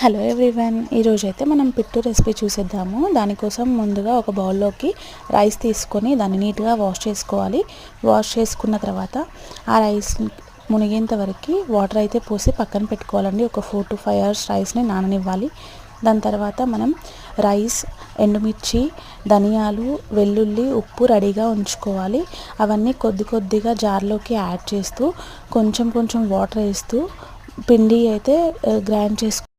Hello everyone ఈరోజు అయితే మనం పిట్టు రెసిపీ చూసేద్దాము. దానికోసం ముందుగా ఒక బౌల్లోకి రైస్ తీసుకొని దాన్ని నీట్గా వాష్ చేసుకోవాలి. వాష్ చేసుకున్న తర్వాత ఆ రైస్ మునిగేంత వరకు వాటర్ అయితే పోసి పక్కన పెట్టుకోవాలండి. ఒక ఫోర్ టు ఫైవ్ అవర్స్ రైస్ని నాననివ్వాలి. దాని తర్వాత మనం రైస్ ఎండుమిర్చి ధనియాలు వెల్లుల్లి ఉప్పు రెడీగా ఉంచుకోవాలి. అవన్నీ కొద్ది కొద్దిగా జార్లోకి యాడ్ చేస్తూ కొంచెం కొంచెం వాటర్ వేస్తూ పిండి అయితే eh, గ్రైండ్ చేసుకు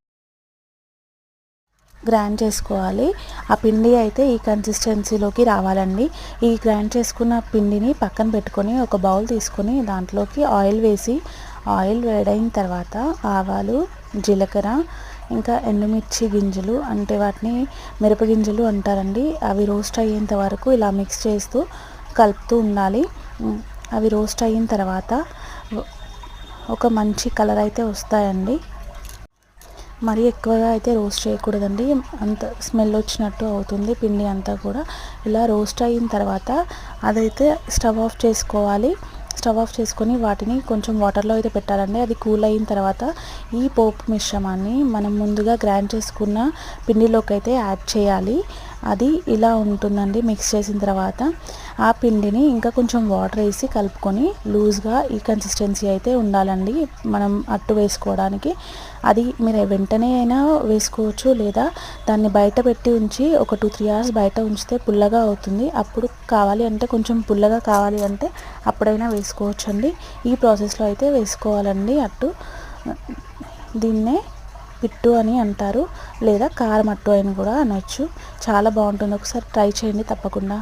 గ్రైండ్ చేసుకోవాలి. ఆ పిండి అయితే ఈ కన్సిస్టెన్సీలోకి రావాలండి. ఈ గ్రైండ్ చేసుకున్న పిండిని పక్కన పెట్టుకొని ఒక బౌల్ తీసుకొని దాంట్లోకి ఆయిల్ వేసి ఆయిల్ వేడైన తర్వాత ఆవాలు జీలకర్ర ఇంకా ఎండుమిర్చి గింజలు అంటే వాటిని మిరపగింజలు అంటారండి. అవి రోస్ట్ అయ్యేంత వరకు ఇలా మిక్స్ చేస్తూ కలుపుతూ ఉండాలి. అవి రోస్ట్ అయిన తర్వాత ఒక మంచి కలర్ అయితే వస్తాయండి. మరీ ఎక్కువగా అయితే రోస్ట్ చేయకూడదండి. అంత స్మెల్ వచ్చినట్టు అవుతుంది పిండి అంతా కూడా. ఇలా రోస్ట్ అయిన తర్వాత అదైతే స్టవ్ ఆఫ్ చేసుకోవాలి. స్టవ్ ఆఫ్ చేసుకొని వాటిని కొంచెం వాటర్లో అయితే పెట్టాలండి. అది కూల్ అయిన తర్వాత ఈ పోపు మిశ్రమాన్ని మనం ముందుగా గ్రైండ్ చేసుకున్న పిండిలోకి అయితే యాడ్ చేయాలి. అది ఇలా ఉంటుందండి మిక్స్ చేసిన తర్వాత. ఆ పిండిని ఇంకా కొంచెం వాటర్ వేసి కలుపుకొని లూజ్గా ఈ కన్సిస్టెన్సీ అయితే ఉండాలండి. మనం అట్టు వేసుకోవడానికి. అది మీరు వెంటనే అయినా వేసుకోవచ్చు లేదా దాన్ని బయట పెట్టి ఉంచి ఒక టూ త్రీ అవర్స్ బయట ఉంచితే పుల్లగా అవుతుంది. అప్పుడు కావాలి అంటే కొంచెం పుల్లగా కావాలి అంటే అప్పుడైనా వేసుకోవచ్చు అండి ఈ ప్రాసెస్లో అయితే వేసుకోవాలండి అట్టు. దీన్నే పిట్టు అని అంటారు. లేదా కారం అట్టు అని కూడా అనొచ్చు. చాలా బాగుంటుంది. ఒకసారి ట్రై చేయండి తప్పకుండా.